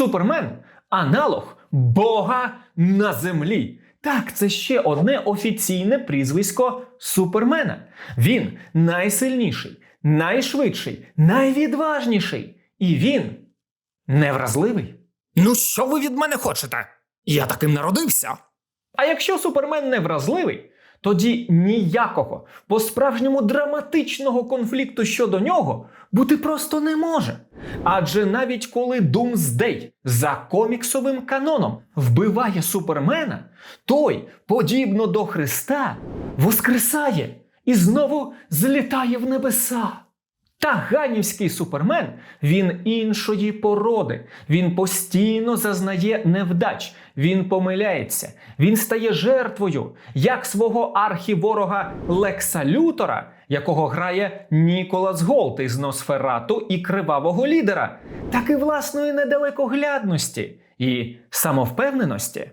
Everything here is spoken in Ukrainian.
Супермен аналог Бога на землі. Так, це ще одне офіційне прізвисько Супермена. Він найсильніший, найшвидший, найвідважніший. І він невразливий. Ну, що ви від мене хочете? Я таким народився. А якщо Супермен невразливий, тоді ніякого по-справжньому драматичного конфлікту щодо нього бути просто не може. Адже навіть коли Думсдей за коміксовим каноном вбиває Супермена, той, подібно до Христа, воскресає і знову злітає в небеса. Та ганівський супермен він іншої породи. Він постійно зазнає невдач, він помиляється, він стає жертвою як свого архіворога Лекса Лютора, якого грає Ніколас Голт із Носферату і кривавого лідера, так і власної недалекоглядності і самовпевненості.